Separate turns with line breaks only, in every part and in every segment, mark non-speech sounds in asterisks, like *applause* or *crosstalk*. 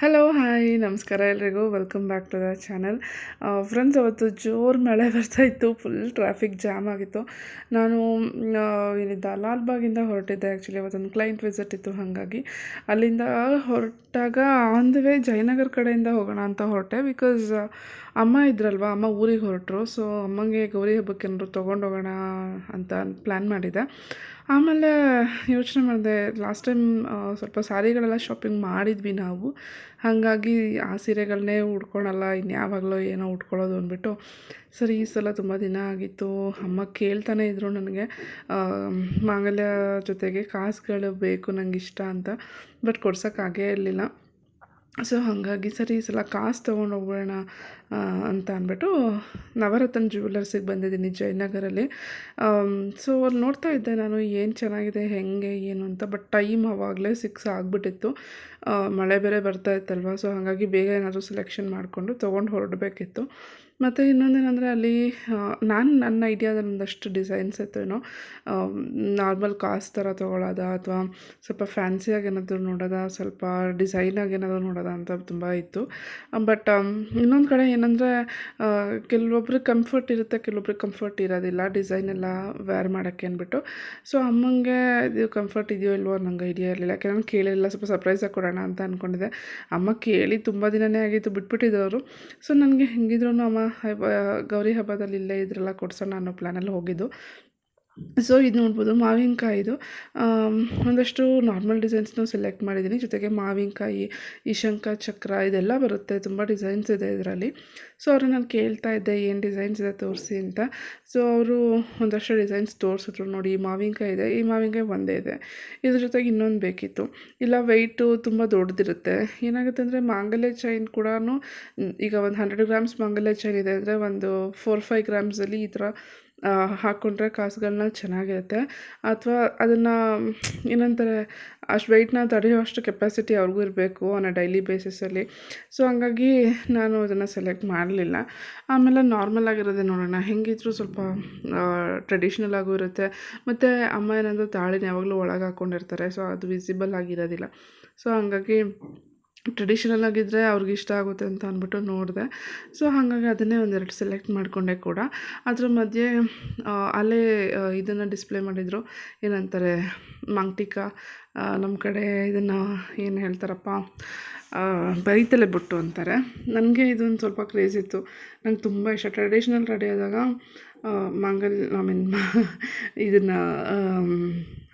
Hello hi ನಮಸ್ಕಾರ ಎಲ್ರಿಗೂ. Welcome back to the channel friends ಅವತ್ತು ಜೋರು ಮಳೆ ಬರ್ತಾ ಇತ್ತು. ಫುಲ್ ಟ್ರಾಫಿಕ್ ಜಾಮ್ ಆಗಿತ್ತು. ನಾನು ಇಲ್ಲಿ ಲಾಲ್ಬಾಗಿಂದ ಹೊರಟಿದ್ದೆ. ಆ್ಯಕ್ಚುಲಿ ಅವತ್ತೊಂದು ಕ್ಲೈಂಟ್ ವಿಸಿಟ್ ಇತ್ತು, ಹಾಗಾಗಿ. ಅಲ್ಲಿಂದ ಹೊರಟಾಗ ಆನ್ ದ ವೇ ಜಯನಗರ್ ಕಡೆಯಿಂದ ಹೋಗೋಣ ಅಂತ ಹೊರಟೆ. ಬಿಕಾಸ್ ಅಮ್ಮ ಇದ್ರಲ್ವ? ಅಮ್ಮ ಊರಿಗೆ ಹೊರಟರು. ಸೊ ಅಮ್ಮಂಗೆ ಗೌರಿ ಹಬ್ಬಕ್ಕೆ ಏನಾದ್ರು ತೊಗೊಂಡೋಗೋಣ ಅಂತ ಪ್ಲ್ಯಾನ್ ಮಾಡಿದೆ. ಆಮೇಲೆ ಯೋಚನೆ ಮಾಡಿದೆ ಲಾಸ್ಟ್ ಟೈಮ್ ಸ್ವಲ್ಪ ಸಾರಿಗಳೆಲ್ಲ ಶಾಪಿಂಗ್ ಮಾಡಿದ್ವಿ ನಾವು. ಹಾಗಾಗಿ ಆ ಸೀರೆಗಳನ್ನೇ ಉಟ್ಕೊಳಲ್ಲ ಇನ್ಯಾವಾಗಲೋ ಏನೋ ಉಟ್ಕೊಳ್ಳೋದು ಅಂದ್ಬಿಟ್ಟು. ಸರಿ, ಈ ಸಲ ತುಂಬ ದಿನ ಆಗಿತ್ತು. ಅಮ್ಮ ಕೇಳ್ತಾನೆ ಇದ್ದರು ನನಗೆ. ಮಾಂಗಲ್ಯ ಜೊತೆಗೆ ಕಾಸುಗಳು ಬೇಕು ನಂಗೆ ಇಷ್ಟ ಅಂತ ಬಟ್ ಕೊಡ್ಸೋಕ್ಕಾಗೇ ಇರಲಿಲ್ಲ. ಸೊ ಹಾಗಾಗಿ ಸರಿ, ಈ ಸಲ ಕಾಸು ತೊಗೊಂಡು ಹೋಗೋಣ ಅಂತ ಅಂದ್ಬಿಟ್ಟು ನವರತ್ನ ಜ್ಯುವೆಲರ್ಸಿಗೆ ಬಂದಿದ್ದೀನಿ ಜಯನಗರಲ್ಲಿ ಸೊ ಅಲ್ಲಿ ನೋಡ್ತಾ ಇದ್ದೆ ನಾನು, ಏನು ಚೆನ್ನಾಗಿದೆ, ಹೆಂಗೆ, ಏನು ಅಂತ, ಬಟ್ ಟೈಮ್ ಅವಾಗಲೇ ಸಿಕ್ಸ್ ಆಗಿಬಿಟ್ಟಿತ್ತು. ಮಳೆ ಬೇರೆ ಬರ್ತಾ ಇತ್ತಲ್ವ, ಸೊ ಹಾಗಾಗಿ ಬೇಗ ಏನಾದರೂ ಸೆಲೆಕ್ಷನ್ ಮಾಡಿಕೊಂಡು ತೊಗೊಂಡು ಹೊರಡಬೇಕಿತ್ತು. ಮತ್ತು ಇನ್ನೊಂದೇನೆಂದರೆ ಅಲ್ಲಿ ನಾನು ನನ್ನ ಐಡಿಯಾದಲ್ಲಿ ಒಂದಷ್ಟು ಡಿಸೈನ್ಸ್ ಇತ್ತು, ಏನೋ ನಾರ್ಮಲ್ ಕಾಸ್ ಥರ ತೊಗೊಳೋದ ಅಥವಾ ಸ್ವಲ್ಪ ಫ್ಯಾನ್ಸಿಯಾಗಿ ಏನಾದರೂ ನೋಡೋದ, ಸ್ವಲ್ಪ ಡಿಸೈನಾಗಿ ಏನಾದರೂ ನೋಡೋದ ಅಂತ ತುಂಬ ಇತ್ತು. ಬಟ್ ಇನ್ನೊಂದು ಕಡೆ ಏನಂದರೆ ಕೆಲವೊಬ್ರಿಗೆ ಕಂಫರ್ಟ್ ಇರುತ್ತೆ ಕೆಲವೊಬ್ರಿಗೆ ಕಂಫರ್ಟ್ ಇರೋದಿಲ್ಲ, ಡಿಸೈನ್ ಎಲ್ಲ ವೇರ್ ಮಾಡೋಕ್ಕೆ ಅಂದ್ಬಿಟ್ಟು. ಸೊ ಅಮ್ಮಂಗೆ ಇದು ಕಂಫರ್ಟ್ ಇದೆಯೋ ಇಲ್ವೋ ನಂಗೆ ಐಡಿಯಾ ಇರಲಿಲ್ಲ. ಯಾಕೆ ನಾನು ಕೇಳಿಲ್ಲ ಸ್ವಲ್ಪ ಸರ್ಪ್ರೈಸಾಗಿ ಕೊಡೋಣ ಅಂತ ಅಂದ್ಕೊಂಡಿದ್ದೆ ಅಮ್ಮ ಕೇಳಿ ತುಂಬ ದಿನವೇ ಆಗಿತ್ತು, ಬಿಟ್ಬಿಟ್ಟಿದ್ರು ಅವರು. ಸೊ ನನಗೆ ಹೆಂಗಿದ್ರು ಅಮ್ಮ ಗೌರಿ ಹಬ್ಬದಲ್ಲಿ ಇಲ್ಲೇ ಇದ್ರಲ್ಲ ಕೊಡ್ಸೋಣ ಅನ್ನೋ ಪ್ಲ್ಯಾನಲ್ಲಿ ಹೋಗಿದ್ದು. ಸೊ ಇದು ನೋಡ್ಬೋದು ಮಾವಿನಕಾಯಿದು ಒಂದಷ್ಟು ನಾರ್ಮಲ್ ಡಿಸೈನ್ಸ್ನೂ ಸೆಲೆಕ್ಟ್ ಮಾಡಿದ್ದೀನಿ ಜೊತೆಗೆ ಮಾವಿನಕಾಯಿ ಈ ಚಕ್ರ ಇದೆಲ್ಲ ಬರುತ್ತೆ. ತುಂಬ ಡಿಸೈನ್ಸ್ ಇದೆ ಇದರಲ್ಲಿ. ಸೊ ಅವರು ನಾನು ಕೇಳ್ತಾ ಇದ್ದೆ, ಏನು ಡಿಸೈನ್ಸ್ ಇದೆ ತೋರಿಸಿ ಅಂತ. ಸೊ ಅವರು ಒಂದಷ್ಟು ಡಿಸೈನ್ಸ್ ತೋರಿಸಿದ್ರು ನೋಡಿ. ಈ ಮಾವಿನಕಾಯಿ ಇದೆ. ಈ ಮಾವಿನಕಾಯಿ ಒಂದೇ ಇದೆ. ಇದ್ರ ಜೊತೆಗೆ ಇನ್ನೊಂದು ಬೇಕಿತ್ತು. ಇಲ್ಲ ವೆಯ್ಟು ತುಂಬ ದೊಡ್ಡದಿರುತ್ತೆ. ಏನಾಗುತ್ತೆ ಅಂದರೆ, ಮಾಂಗಲ್ಯ ಚೈನ್ ಕೂಡ ಈಗ ಒಂದು ಹಂಡ್ರೆಡ್ ಗ್ರಾಮ್ಸ್ ಮಾಂಗಲ್ಯ ಚೈನ್ ಇದೆ ಅಂದರೆ ಒಂದು ಫೋರ್ ಫೈವ್ ಗ್ರಾಮ್ಸಲ್ಲಿ ಈ ಥರ ಹಾಕ್ಕೊಂಡ್ರೆ ಕಾಸುಗಳನ್ನ ಚೆನ್ನಾಗಿರುತ್ತೆ. ಅಥವಾ ಅದನ್ನು ಏನಂತಾರೆ ಅಷ್ಟು ವೆಯ್ಟ್ನ ತಡೆಯುವಷ್ಟು ಕೆಪಾಸಿಟಿ ಅವ್ರಿಗೂ ಇರಬೇಕು ಆನ್ ಅ ಡೈಲಿ ಬೇಸಿಸಲ್ಲಿ ಸೊ ಹಂಗಾಗಿ ನಾನು ಅದನ್ನು ಸೆಲೆಕ್ಟ್ ಮಾಡಲಿಲ್ಲ. ಆಮೇಲೆ ನಾರ್ಮಲ್ ಆಗಿರೋದೇ ನೋಡೋಣ. ಹೆಂಗಿದ್ರು ಸ್ವಲ್ಪ ಟ್ರೆಡಿಷ್ನಲ್ ಆಗೂ ಇರುತ್ತೆ. ಮತ್ತು ಅಮ್ಮ ಏನಂದ್ರೆ ತಾಳಿನ ಯಾವಾಗಲೂ ಒಳಗೆ ಹಾಕ್ಕೊಂಡಿರ್ತಾರೆ ಸೊ ಅದು ವಿಸಿಬಲ್ ಆಗಿರೋದಿಲ್ಲ. ಸೊ ಹಂಗಾಗಿ ಟ್ರೆಡಿಷನಲ್ ಆಗಿದ್ದರೆ ಅವ್ರಿಗೆ ಇಷ್ಟ ಆಗುತ್ತೆ ಅಂತ ಅಂದ್ಬಿಟ್ಟು ನೋಡಿದೆ. ಸೊ ಹಾಗಾಗಿ ಅದನ್ನೇ ಒಂದೆರಡು ಸೆಲೆಕ್ಟ್ ಮಾಡಿಕೊಂಡೆ ಕೂಡ. ಅದ್ರ ಮಧ್ಯೆ ಅಲ್ಲೇ ಇದನ್ನು ಡಿಸ್ಪ್ಲೇ ಮಾಡಿದರು. ಏನಂತಾರೆ ಮಂಗ್ಟಿಕ ನಮ್ಮ ಕಡೆ ಇದನ್ನು ಏನು ಹೇಳ್ತಾರಪ್ಪ ಬೈತಲೆ ಬೊಟ್ಟು ಅಂತಾರೆ. ನನಗೆ ಇದೊಂದು ಸ್ವಲ್ಪ ಕ್ರೇಜ್ ಇತ್ತು. ನಂಗೆ ತುಂಬ ಇಷ್ಟ. ಟ್ರೆಡಿಷ್ನಲ್ ರೆಡಿ ಆದಾಗ ಮಂಗಲ್ ಐ ಮೀನ್ *laughs* ಇದನ್ನು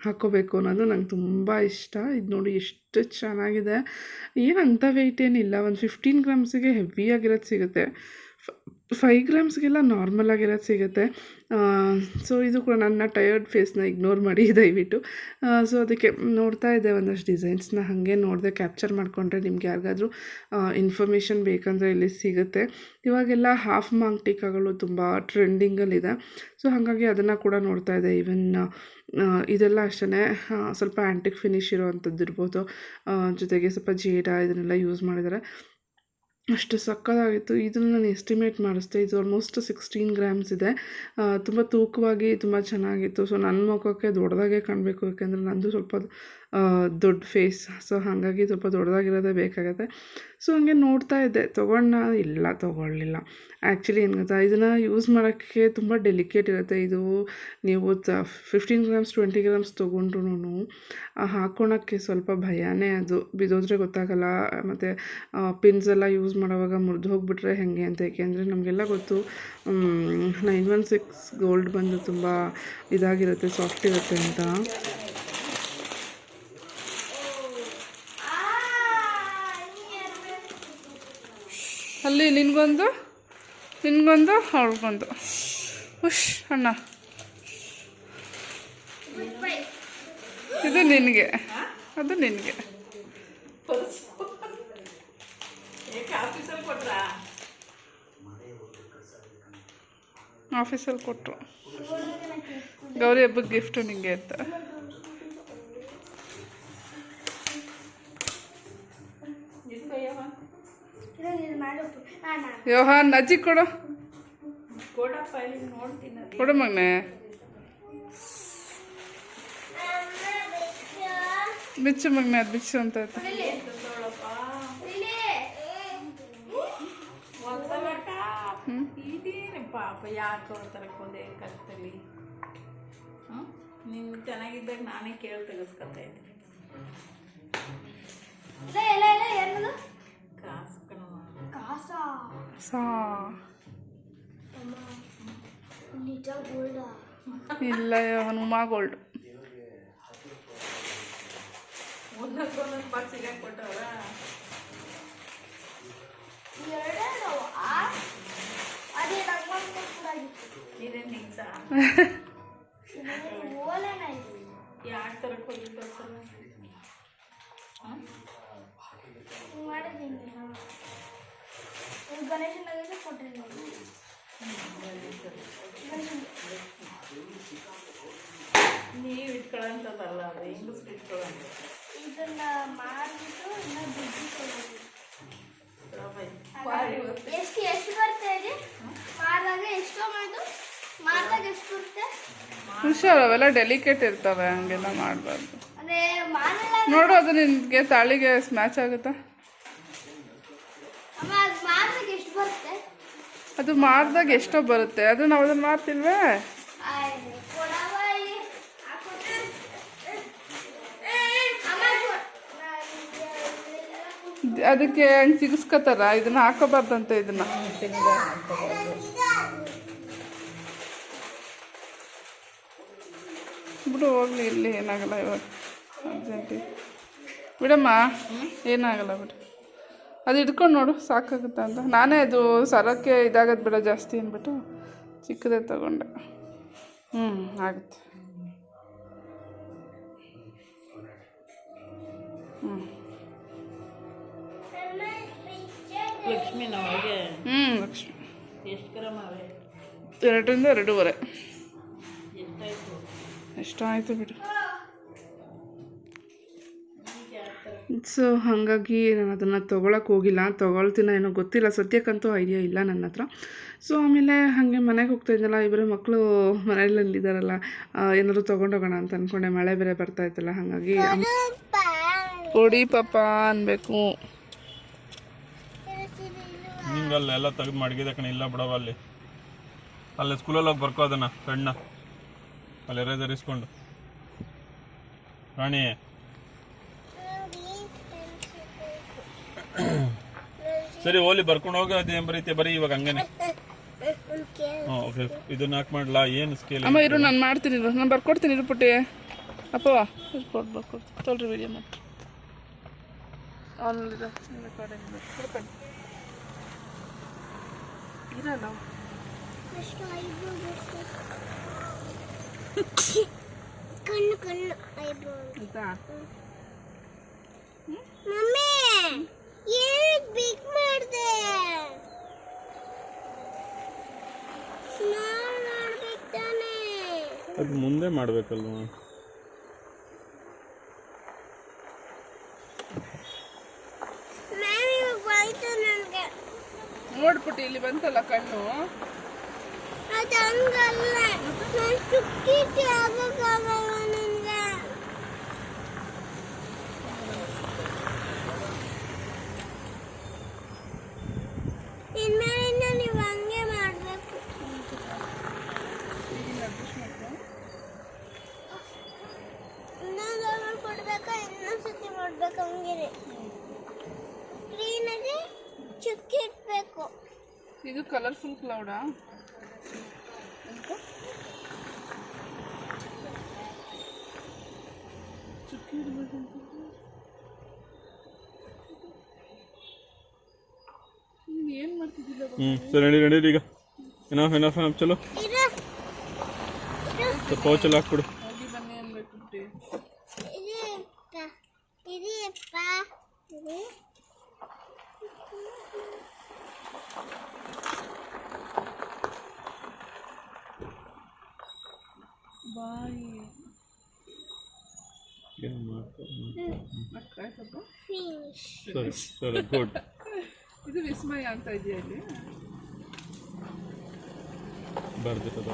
ಹಾಕ್ಕೋಬೇಕು ಅನ್ನೋದು ನಂಗೆ ತುಂಬ ಇಷ್ಟ. ಇದು ನೋಡಿ ಎಷ್ಟು ಚೆನ್ನಾಗಿದೆ. ಏನಂತ ವೆಯ್ಟ್ ಏನಿಲ್ಲ ಒಂದು ಫಿಫ್ಟೀನ್ ಗ್ರಾಮ್ಸಿಗೆ ಹೆವಿಯಾಗಿರೋದು ಸಿಗುತ್ತೆ. ಫೈವ್ ಗ್ರಾಮ್ಸ್ಗೆಲ್ಲ ನಾರ್ಮಲ್ ಆಗಿರೋದು ಸಿಗುತ್ತೆ. ಸೊ ಇದು ಕೂಡ ನನ್ನ ಟಯರ್ಡ್ ಫೇಸ್ನ ಇಗ್ನೋರ್ ಮಾಡಿ *laughs* ದಯವಿಟ್ಟು. ಸೊ ಅದಕ್ಕೆ ನೋಡ್ತಾ ಇದ್ದೆ ಒಂದಷ್ಟು ಡಿಸೈನ್ಸ್ನ ಹಾಗೆ ನೋಡಿದೆ ಕ್ಯಾಪ್ಚರ್ ಮಾಡಿಕೊಂಡ್ರೆ ನಿಮ್ಗೆ ಯಾರಿಗಾದ್ರೂ ಇನ್ಫಾರ್ಮೇಷನ್ ಬೇಕಂದರೆ ಇಲ್ಲಿ ಸಿಗುತ್ತೆ. ಇವಾಗೆಲ್ಲ ಹಾಫ್ ಮಾಂಗ್ ಟೀಕಾಗಳು ತುಂಬ ಟ್ರೆಂಡಿಂಗಲ್ಲಿದೆ ಸೊ ಹಾಗಾಗಿ ಅದನ್ನು ಕೂಡ ನೋಡ್ತಾ ಇದ್ದೆ. ಈವನ್ ಇದೆಲ್ಲ ಅಷ್ಟೇ ಸ್ವಲ್ಪ ಆ್ಯಂಟಿಕ್ ಫಿನಿಶ್ ಇರೋವಂಥದ್ದು ಇರ್ಬೋದು. ಜೊತೆಗೆ ಸ್ವಲ್ಪ ಜೇಡ ಇದನ್ನೆಲ್ಲ ಯೂಸ್ ಮಾಡಿದ್ದಾರೆ ಅಷ್ಟು ಸಕ್ಕತ್ತಾಗಿತ್ತು. ಇದನ್ನು ನಾನು ಎಸ್ಟಿಮೇಟ್ ಮಾಡಿಸ್ದೆ. ಇದು ಆಲ್ಮೋಸ್ಟ್ ಸಿಕ್ಸ್ಟೀನ್ ಗ್ರಾಮ್ಸ್ ಇದೆ. ತುಂಬ ತೂಕವಾಗಿ ತುಂಬ ಚೆನ್ನಾಗಿತ್ತು. ಸೊ ನನ್ನ ಮುಖಕ್ಕೆ ದೊಡ್ಡದಾಗೆ ಕಾಣಬೇಕು. ಯಾಕೆಂದರೆ ನಂದು ಸ್ವಲ್ಪ ದೊಡ್ಡ ಫೇಸ್ ಸೊ ಹಾಗಾಗಿ ಸ್ವಲ್ಪ ದೊಡ್ಡದಾಗಿರೋದೇ ಬೇಕಾಗತ್ತೆ. ಸೊ ಹಂಗೆ ನೋಡ್ತಾ ಇದ್ದೆ. ತೊಗೊಂಡ ಇಲ್ಲ, ತೊಗೊಳ್ಳಿಲ್ಲ. ಆ್ಯಕ್ಚುಲಿ ಏನು ಗೊತ್ತಾ? ಇದನ್ನು ಯೂಸ್ ಮಾಡೋಕ್ಕೆ ತುಂಬ ಡೆಲಿಕೇಟ್ ಇರುತ್ತೆ. ಇದು ನೀವು ಫಿಫ್ಟೀನ್ ಗ್ರಾಮ್ಸ್ ಟ್ವೆಂಟಿ ಗ್ರಾಮ್ಸ್ ತೊಗೊಂಡ್ರು ಹಾಕ್ಕೊಳಕ್ಕೆ ಸ್ವಲ್ಪ ಭಯನೇ ಅದು. ಬಿದ್ದೋದ್ರೆ ಗೊತ್ತಾಗಲ್ಲ. ಮತ್ತು ಪಿನ್ಸ್ ಎಲ್ಲ ಯೂಸ್ ಮಾಡೋವಾಗ ಮುರಿದು ಹೋಗಿಬಿಟ್ರೆ ಹೇಗೆ ಅಂತ. ಏಕೆಂದರೆ ನಮಗೆಲ್ಲ ಗೊತ್ತು ನೈನ್ ಒನ್ ಸಿಕ್ಸ್ ಗೋಲ್ಡ್ ಬಂದು ತುಂಬ ಇದಾಗಿರುತ್ತೆ ಸಾಫ್ಟ್ ಇರುತ್ತೆ ಅಂತ. ಅಲ್ಲಿ ನಿನಗೊಂದು ನಿನಗೊಂದು ಅವ್ರಿಗೊಂದು ಹುಷ್, ಅಣ್ಣ. ಇದು ನಿನಗೆ. ಅದು ನಿನಗೆ. ಆಫೀಸಲ್ಲಿ ಕೊಟ್ಟರು ಗೌರಿ ಹಬ್ಬಕ್ಕೆ ಗಿಫ್ಟು ನಿಂಗೆ ಅಂತ. ಯೋಹಾನ್ ಅಜ್ಜಿ ಕೊಡು. ಕೊಡು ಮಗನೆ. ಬಿಚ್ಚು ಮಗನೆ ಅದು ಬಿಚ್ಚು ಅಂತ ಆಯ್ತು
ಪಾಪ ಯಾಕೆ ಅವ್ರ ಹ್ಞೂ ಚೆನ್ನಾಗಿದ್ದಾಗ ನಾನೇ ಕೇಳಿ ಇದ್ದೆ.
ಸಾ
ನಿಜ ಗೋಲ್ಡ
ಇಲ್ಲ ಹನುಮ ಗೋಲ್ಡ್
ಮಾಡಿದ್ದೀನಿ. ಹಾಂ ಇದು ಗಣೇಶನಾಗೆ ಕೊಟ್ಟಿದ್ದೀನಿ.
ನೀವು ಇಟ್ಕೊಳ್ಳೋಂಥದ್ದಲ್ಲ ಅದು ಹೆಂಗಸ್ರು ಇಟ್ಕೊಳ್ಳೋಂಥ
ಇದನ್ನ ಮಾಡಿಬಿಟ್ಟು ಇನ್ನ ದುಡ್ಡು ಎಷ್ಟು ಎಷ್ಟು ಬರುತ್ತೆ ಹೇಳಿ? ಮಾರಿದಾಗ ಎಷ್ಟು ಮಾಡು ಮಾರಿದಾಗ ಎಷ್ಟು ಬರುತ್ತೆ?
ಹುಷಾರು ಅವೆಲ್ಲ ಡೆಲಿಕೇಟ್ ಇರ್ತವೆ ಹಂಗೆಲ್ಲ ಮಾಡಬಾರ್ದು. ನೋಡು ಅದು ನಿನಗೆ ತಾಳಿಗೆ ಸ್ಮ್ಯಾಚ್ ಆಗುತ್ತಾ
ಅಮ್ಮ ಅದು ಮಾರಿದಾಗ ಎಷ್ಟು ಬರುತ್ತೆ
ಅದು ಮಾರಿದಾಗ ಎಷ್ಟೋ ಬರುತ್ತೆ. ಅದು ನಾವು ಅದನ್ನು ಮಾರ್ತಿಲ್ವೇ ಅದಕ್ಕೆ ಹಂಗೆ ಸಿಗಿಸ್ಕೊತಾರ? ಇದನ್ನ ಹಾಕೋಬಾರ್ದಂತೆ ಇದನ್ನ. ಬಿಡು, ಹೋಗ್ಲಿ, ಇಲ್ಲಿ ಏನಾಗಲ್ಲ ಇವಾಗ. ಅರ್ಜೆಂಟಿ ಬಿಡಮ್ಮ, ಏನಾಗಲ್ಲ ಬಿಡು. ಅದು ಹಿಡ್ಕೊಂಡು ನೋಡು ಸಾಕಾಗುತ್ತೆ ಅಂತ. ನಾನೇ ಅದು ಸರಕ್ಕೆ ಇದಾಗೋದು ಬಿಡ ಜಾಸ್ತಿ ಅಂದ್ಬಿಟ್ಟು ಚಿಕ್ಕದೇ ತಗೊಂಡೆ. ಹ್ಞೂ ಆಗುತ್ತೆ. ಹ್ಞೂ
ಲಕ್ಷ್ಮಿ.
ಹ್ಞೂ ಲಕ್ಷ್ಮಿ ಎರಡರಿಂದ ಎರಡೂವರೆ.
ಎಷ್ಟಾಯ್ತು?
ಬಿಡು. ಸೊ ಹಾಗಾಗಿ ನಾನು ಅದನ್ನು ತೊಗೊಳಕ್ಕೆ ಹೋಗಿಲ್ಲ. ತೊಗೊಳ್ತೀನ ಏನೋ ಗೊತ್ತಿಲ್ಲ. ಸದ್ಯಕ್ಕಂತೂ ಐಡಿಯಾ ಇಲ್ಲ ನನ್ನ ಹತ್ರ. ಸೊ ಆಮೇಲೆ ಹಾಗೆ ಮನೆಗೆ ಹೋಗ್ತಾ ಇದ್ದಲ್ಲ ಇಬ್ಬರು ಮಕ್ಕಳು ಮನೆಯಲ್ಲಿದ್ದಾರಲ್ಲ ಏನಾದರೂ ತೊಗೊಂಡೋಗೋಣ ಅಂತ ಅಂದ್ಕೊಂಡೆ ಮಳೆ ಬೇರೆ ಬರ್ತಾ ಇತ್ತಲ್ಲ, ಹಾಗಾಗಿ ಕೊಡಿ ಪಾಪ ಅನ್ಬೇಕು.
ನಿಂಗೆ ಅಲ್ಲಿ ಎಲ್ಲ ತೆಗೆದು ಮಡಗಿದೆ ಕಣ, ಇಲ್ಲ ಬಿಡವ ಅಲ್ಲಿ. ಅಲ್ಲಿ ಸ್ಕೂಲಲ್ಲಿ ಹೋಗಿ ಬರ್ಕೋ ಅದನ್ನ ಸಣ್ಣ ಅಲ್ಲಿ ಎರೇಸರ್ ಇಸ್ಕೊಂಡು. ರಾಣಿ ಸರಿ ಓಲಿ ಬರ್ಕೊಂಡು ಹೋಗ ಅದೇ ಬರೀತೆ ಬರೀ ಇವಾಗ ಹಂಗೇನೆ. ಓಕೆ ಇದನ್ನ ಹಾಕಿ ಮಾಡ್ಲಾ? ಏನು ಸ್ಕೇಲ್
ಅಮ್ಮ ಇರು ನಾನು ಮಾಡ್ತೀನಿ ಇರು. ನಾನು ಬರ್ಕೊಡ್ತೀನಿ ಇರು ಪುಟ್ಟಿ. ಅಪ್ಪವ ಕೊಟ್ಟು ಬರ್ಕೊಡ್ತೀನಿ ತೊಳ್ರಿ ವಿಡಿಯೋ ಮಾಡಿ
ಕಣ್ಣು ಕಣ್ಣು ಐಬ್ರೋ ಮಮ್ಮಿ! ಏನಕ್ಕೆ ಬಿಗ್ ಮಾಡಿದೆ? ಸ್ನಾನ ಮಾಡ್ಬೇಕು ತಾನೇ.
ಅದು ಮುಂದೆ ಮಾಡ್ಬೇಕಲ್ವಾ?
ಮ್ಯಾಮ್ ಇವಾಗ ಬಂತು ನನಗೆ.
ನೋಡ್ಬಿಟ್ಟು ಇಲ್ಲಿ ಬಂತಲ್ಲ ಕಣ್ಣು?
ಅದು ಹಂಗಲ್ಲ. ನಾನು ಚುಕ್ಕಿ ಆಗಕ್ಕಾಗಲ್ಲ ನನಗೆ ಇನ್ಮೇಲಿಂದ ನೀವು ಹಂಗೆ ಮಾಡಬೇಕು ಇನ್ನೊಂದು ಆಮೇಲೆ ಕೊಡ್ಬೇಕಾ ಇನ್ನೊಂದು ಸತಿ ಮಾಡ್ಬೇಕು ಹಂಗೆ ಕ್ಲೀನಾಗಿ ಚುಕ್ಕಿ ಇಟ್ಬೇಕು
ಕಲರ್ಫುಲ್ ಕ್ಲೌಡಾ ಏನು ಮಾಡ್ತಿದ್ದಿಲ್ಲ
ಹ್ಞೂ ಸರಿ ನಡಿ ನಡೀರಿ ಈಗ. ಎನಫ್ ಎನಫ್ ಎನಫ್ ಚಲೋ.
ಇರು.
ಪೌಚಲ್ಲಿ ಹಾಕ್ಬಿಡು
ಹೋಗಿ ಬನ್ನಿ ಅನ್ಬೇಕು ಬಿಟ್ಟು
ಇದಪ್ಪ ಇದಪ್ಪ ಇದು
ಬಾಯಿ.
ಏನು ಮಾಡ್ಕೊ
ಅಷ್ಟಾಯ್ತಪ್ಪ
ಫಿನಿಶ್
ಸರಿ ಸರಿ ಗುಡ್
ಇದು ವಿಸ್ಮಯ ಅಂತ ಇದೆಯಾ ಇಲ್ಲಿ?
ಬರ್ದಿಟ್ಟದ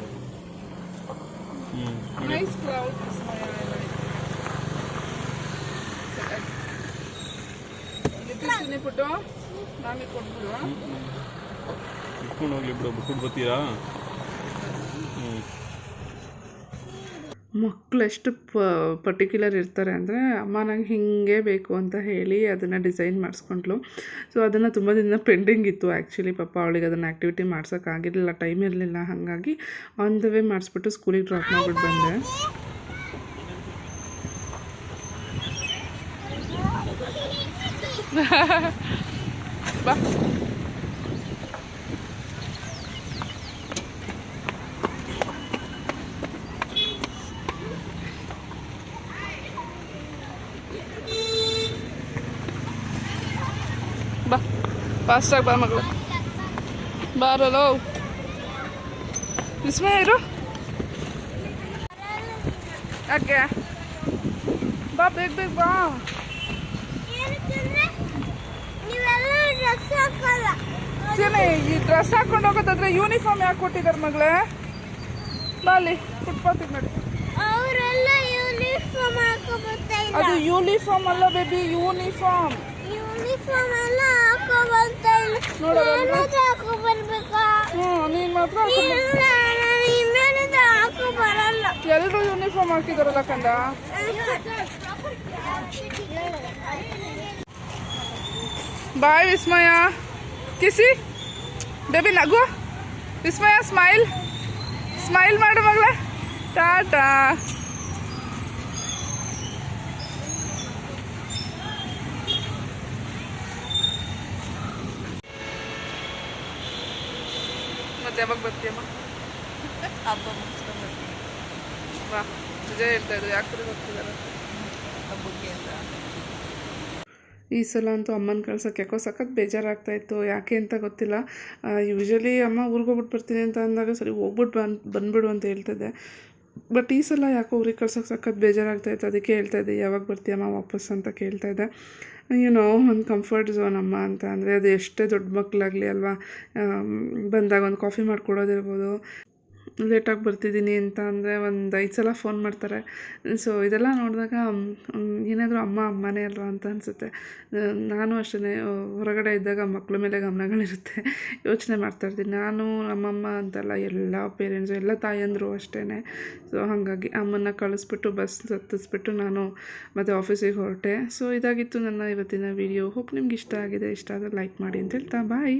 ಹ್ಞೂ
ನೈಸ್ ಕ್ಲೌಡ್ ವಿಸ್ಮಯ ಬಿಡ್ತೀನಿ ಪುಟ್ಟು ನಾನೇ ಕೊಟ್ಬಿಡುವ
ಇಟ್ಕೊಂಡು ಹೋಗ್ಲಿ ಬಿಡು ಬಿಟ್ಬಿಟ್ಟು ಬರ್ತೀರಾ
ಮಕ್ಕಳು ಎಷ್ಟು ಪರ್ಟಿಕ್ಯುಲರ್ ಇರ್ತಾರೆ ಅಂದರೆ, ಅಮ್ಮ, ನಂಗೆ ಹೀಗೆ ಬೇಕು ಅಂತ ಹೇಳಿ ಅದನ್ನು ಡಿಸೈನ್ ಮಾಡಿಸ್ಕೊಂಡ್ಳು. ಸೊ ಅದನ್ನು ತುಂಬ ದಿನ ಪೆಂಡಿಂಗ್ ಇತ್ತು ಆ್ಯಕ್ಚುಲಿ ಪಾಪ ಅವಳಿಗೆ ಅದನ್ನು ಆ್ಯಕ್ಟಿವಿಟಿ ಮಾಡ್ಸೋಕ್ಕಾಗಿರಲಿಲ್ಲ ಟೈಮ್ ಇರಲಿಲ್ಲ. ಹಾಗಾಗಿ ಆನ್ ದ ವೇ ಮಾಡಿಸ್ಬಿಟ್ಟು ಸ್ಕೂಲಿಗೆ ಡ್ರಾಪ್ ಮಾಡಿಬಿಟ್ಟು ಬಂದೆ. ಬಾ. ಫಾಸ್ಟಾಗಿ ಬಾ ಮಗಳು. ಬಾರಲೋ ವಿಸ್ಮಯ ಇರು. ಯಾಕೆ? ಬಾ ಬೇಗ ಬೇಗ ಬಾ. ಈ ಡ್ರೆಸ್ ಹಾಕೊಂಡು ಹೋಗೋದಾದ್ರೆ ಯೂನಿಫಾರ್ಮ್ ಯಾಕೆ ಕೊಟ್ಟಿದ್ದಾರೆ ಮಗಳೇ? ಬಾಲಿ ಫುಟ್ಪಾತಿಗೆ ನೋಡಿ. ಅದು ಯೂನಿಫಾರ್ಮ್ ಅಲ್ಲ ಬೇಬಿ ಯೂನಿಫಾರ್ಮ್
ಯೂನಿಫಾರ್ಮ್ ಎಲ್ಲ ಹಾಕೋ
ನಾನು ಮಾತ್ರ
ನೀನು ಮಾತ್ರ ಬರಲ್ಲ
ಎಲ್ಲರೂ ಯೂನಿಫಾರ್ಮ್ ಹಾಕಿದಾರಲ್ಲ ಕಂದ? ಬಾಯ್ ವಿಸ್ಮಯ. ಕಿಸಿ. ಬೇಬಿ, ನಗು. ವಿಸ್ಮಯ, ಸ್ಮೈಲ್. ಸ್ಮೈಲ್ ಮಾಡು ಟಾಟಾ. ಮತ್ತೆ ಯಾವಾಗ ಬರ್ತೀಯಮ್ಮ
ಹಬ್ಬ ಮುಗಿಸ್ಕೊಂಡು
ಹೇಳ್ತಾ ಇದ್ರು. ಯಾಕೆ ಹೋಗ್ತಿದ್ದಾರೆ
ಹಬ್ಬಕ್ಕೆ ಅಂತ
ಈ ಸಲ ಅಂತೂ ಅಮ್ಮನ ಕಳ್ಸೋಕೆ ಯಾಕೋ ಸಖತ್ ಬೇಜಾರಾಗ್ತಾ ಇತ್ತು. ಯಾಕೆ ಅಂತ ಗೊತ್ತಿಲ್ಲ. ಯೂಶ್ವಲಿ ಅಮ್ಮ ಊರಿಗೆ ಹೋಗ್ಬಿಟ್ಟು ಬರ್ತೀನಿ ಅಂತ ಅಂದಾಗ ಸರಿ ಹೋಗ್ಬಿಟ್ಟು ಬಂದು ಬಂದ್ಬಿಡು ಅಂತ ಹೇಳ್ತಿದ್ದೆ. ಬಟ್ ಈ ಸಲ ಯಾಕೋ ಊರಿಗೆ ಕಳ್ಸೋಕೆ ಸಖತ್ ಬೇಜಾರಾಗ್ತಾ ಇತ್ತು. ಅದಕ್ಕೆ ಹೇಳ್ತಾ ಇದ್ದೆ ಯಾವಾಗ ಬರ್ತೀಯಮ್ಮ ವಾಪಸ್? ಅಂತ ಕೇಳ್ತಾ ಇದ್ದೆ ಏನೋ ಒಂದು ಕಂಫರ್ಟ್ ಝೋನ್ ಅಮ್ಮ ಅಂತ. ಅಂದರೆ ಅದು ಎಷ್ಟೇ ದೊಡ್ಡ ಮಕ್ಕಳಾಗಲಿ ಅಲ್ವಾ ಬಂದಾಗ ಒಂದು ಕಾಫಿ ಮಾಡಿಕೊಡೋದಿರ್ಬೋದು. ಲೇಟಾಗಿ ಬರ್ತಿದ್ದೀನಿ ಅಂತ ಅಂದರೆ ಒಂದು ಐದು ಸಲ ಫೋನ್ ಮಾಡ್ತಾರೆ. ಸೊ ಇದೆಲ್ಲ ನೋಡಿದಾಗ ಏನಾದರೂ ಅಮ್ಮ, ಅಮ್ಮನೇ ಅಲ್ವಾ ಅಂತ ಅನಿಸುತ್ತೆ. ನಾನು ಅಷ್ಟೇ ಹೊರಗಡೆ ಇದ್ದಾಗ ಮಕ್ಕಳ ಮೇಲೆ ಗಮನಗಳಿರುತ್ತೆ. ಯೋಚನೆ ಮಾಡ್ತಾಯಿರ್ತೀನಿ ನಾನು, ನಮ್ಮಮ್ಮ ಅಂತಲ್ಲ, ಎಲ್ಲ ಪೇರೆಂಟ್ಸು ಎಲ್ಲ ತಾಯಂದರು ಅಷ್ಟೇ ಸೊ ಹಾಗಾಗಿ ಅಮ್ಮನ್ನ ಕಳಿಸ್ಬಿಟ್ಟು ಬಸ್ ಹತ್ತಿಸ್ಬಿಟ್ಟು ನಾನು ಮತ್ತು ಆಫೀಸಿಗೆ ಹೊರಟೆ. ಸೊ ಇದಾಗಿತ್ತು ನನ್ನ ಇವತ್ತಿನ ವಿಡಿಯೋ ಹೋಪ್ ನಿಮ್ಗೆ ಇಷ್ಟ ಆಗಿದೆ. ಇಷ್ಟ ಆದರೆ ಲೈಕ್ ಮಾಡಿ ಅಂತ ಹೇಳ್ತಾ ಬಾಯ್